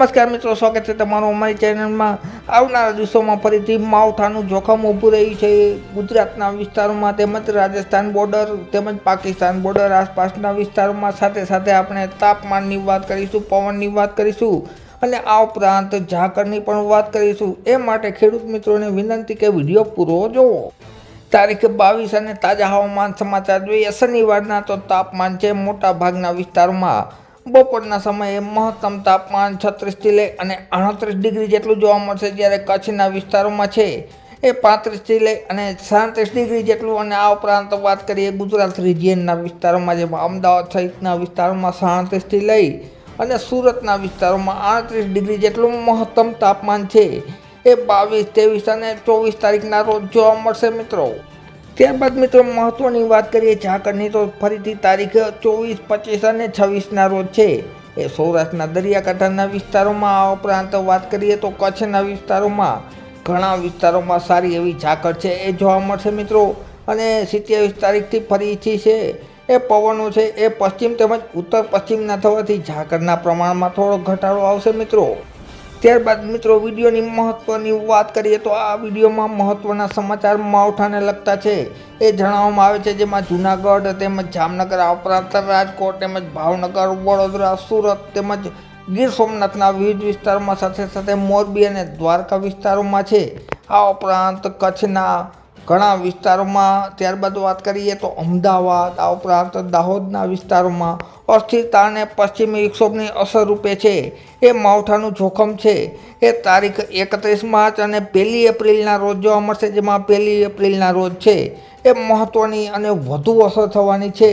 નમસ્કાર મિત્રો, સ્વાગત છે તમારું અમારી ચેનલમાં. આવનારા દિવસોમાં ફરીથી માવઠાનું જોખમ ઊભું રહ્યું છે ગુજરાતના વિસ્તારોમાં તેમજ રાજસ્થાન બોર્ડર તેમજ પાકિસ્તાન બોર્ડર આસપાસના વિસ્તારોમાં. સાથે સાથે આપણે તાપમાનની વાત કરીશું, પવનની વાત કરીશું અને આ ઉપરાંત ઝાકળની પણ વાત કરીશું. એ માટે ખેડૂત મિત્રોને વિનંતી કે વીડિયો પૂરો જોવો. તારીખ બાવીસ અને તાજા હવામાન સમાચાર જોઈએ. શનિવારના તો તાપમાન છે મોટા ભાગના વિસ્તારોમાં. બપોરના સમયે મહત્તમ તાપમાન છત્રીસથી લઈ અને અડત્રીસ ડિગ્રી જેટલું જોવા મળશે જ્યારે કચ્છના વિસ્તારોમાં છે એ પાંત્રીસથી લઈ અને સાડત્રીસ ડિગ્રી જેટલું. અને આ ઉપરાંત વાત કરીએ ગુજરાત રિજિયનના વિસ્તારોમાં, જેમાં અમદાવાદ સહિતના વિસ્તારોમાં સાડત્રીસથી લઈ અને સુરતના વિસ્તારોમાં આડત્રીસ ડિગ્રી જેટલું મહત્તમ તાપમાન છે. એ બાવીસ, ત્રેવીસ અને ચોવીસ તારીખના રોજ જોવા મળશે મિત્રો. ત્યારબાદ મિત્રો મહત્વની વાત કરીએ ઝાકળની, તો ફરીથી તારીખ ચોવીસ, પચીસ અને છવ્વીસના રોજ છે. એ સૌરાષ્ટ્રના દરિયાકાંઠાના વિસ્તારોમાં આ ઉપરાંત વાત કરીએ તો કચ્છના વિસ્તારોમાં ઘણા વિસ્તારોમાં સારી એવી ઝાકળ છે, એ જોવા મળશે મિત્રો. અને સિત્યાવીસ તારીખથી ફરીથી છે, એ પવનો છે, એ પશ્ચિમ તેમજ ઉત્તર પશ્ચિમના થવાથી ઝાકળના પ્રમાણમાં થોડો ઘટાડો આવશે મિત્રો. ત્યારબાદ મિત્રો, વિડીયોની મહત્ત્વની વાત કરીએ તો આ વિડીયોમાં મહત્ત્વના સમાચાર માવઠાને લગતા છે. એ જણાવવામાં આવે છે જેમાં જૂનાગઢ તેમજ જામનગર આ ઉપરાંત રાજકોટ તેમજ ભાવનગર, વડોદરા, સુરત તેમજ ગીર સોમનાથના વિવિધ વિસ્તારોમાં સાથે સાથે મોરબી અને દ્વારકા વિસ્તારોમાં છે. આ ઉપરાંત કચ્છના ઘણા વિસ્તારોમાં ત્યારબાદ વાત કરીએ તો અમદાવાદ, આ ઉપરાંત દાહોદના વિસ્તારોમાં અસ્થિરતા અને પશ્ચિમી વિક્ષોભની અસર રૂપે છે. એ માવઠાનું જોખમ છે. એ તારીખ એકત્રીસ માર્ચ અને પહેલી એપ્રિલના રોજ જોવા મળશે, જેમાં પહેલી એપ્રિલના રોજ છે. એ મહત્ત્વની અને વધુ અસર થવાની છે.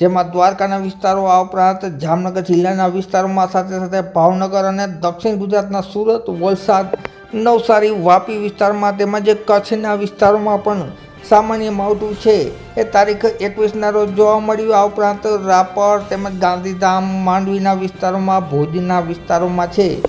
જેમાં દ્વારકાના વિસ્તારો, આ ઉપરાંત જામનગર જિલ્લાના વિસ્તારોમાં સાથે સાથે ભાવનગર અને દક્ષિણ ગુજરાતના સુરત, વલસાડ નવસારી, વાપી વિસ્તારમાં તેમજ કચ્છના વિસ્તારોમાં પણ સામાન્ય માવઠું છે. એ તારીખ એકવીસના રોજ જોવા મળ્યું. આ ઉપરાંત રાપર તેમજ ગાંધીધામ, માંડવીના વિસ્તારોમાં, ભુજના વિસ્તારોમાં છે.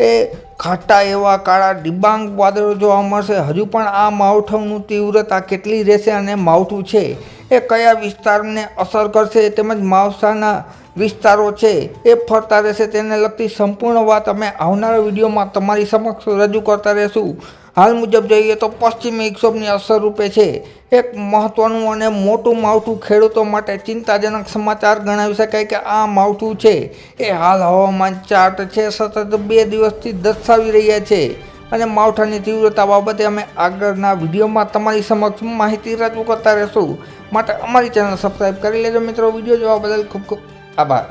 એ ખાટા એવા કાળા ડિબાંગ વાદળો જોવા મળશે. હજુ પણ આ માવઠાનું તીવ્રતા કેટલી રહેશે અને માવઠું છે? એ કયા વિસ્તારને અસર કરશે? તેમજ માવસાના વિસ્તારો છે. એ ફરતા રહેશે તેને લગતી સંપૂર્ણ વાત અમે આવનારા વિડીયોમાં તમારી સમક્ષ રજૂ કરતા રહેશું. હાલ મુજબ જોઈએ તો પશ્ચિમી વિક્ષોભની અસર રૂપે છે. એક મહત્ત્વનું અને મોટું માવઠું ખેડૂતો માટે ચિંતાજનક સમાચાર ગણાવી શકાય કે આ માવઠું છે. એ હાલ હવામાન ચાર્ટ છે. સતત બે દિવસથી દર્શાવી રહ્યા છે અને માવઠાની તીવ્રતા બાબતે અમે આગળના વિડીયોમાં તમારી સમક્ષ માહિતી રજૂ કરતા રહેશું. માટે અમારી ચેનલ સબસ્ક્રાઈબ કરી લેજો મિત્રો. વીડિયો જોવા બદલ ખૂબ ખૂબ આભાર.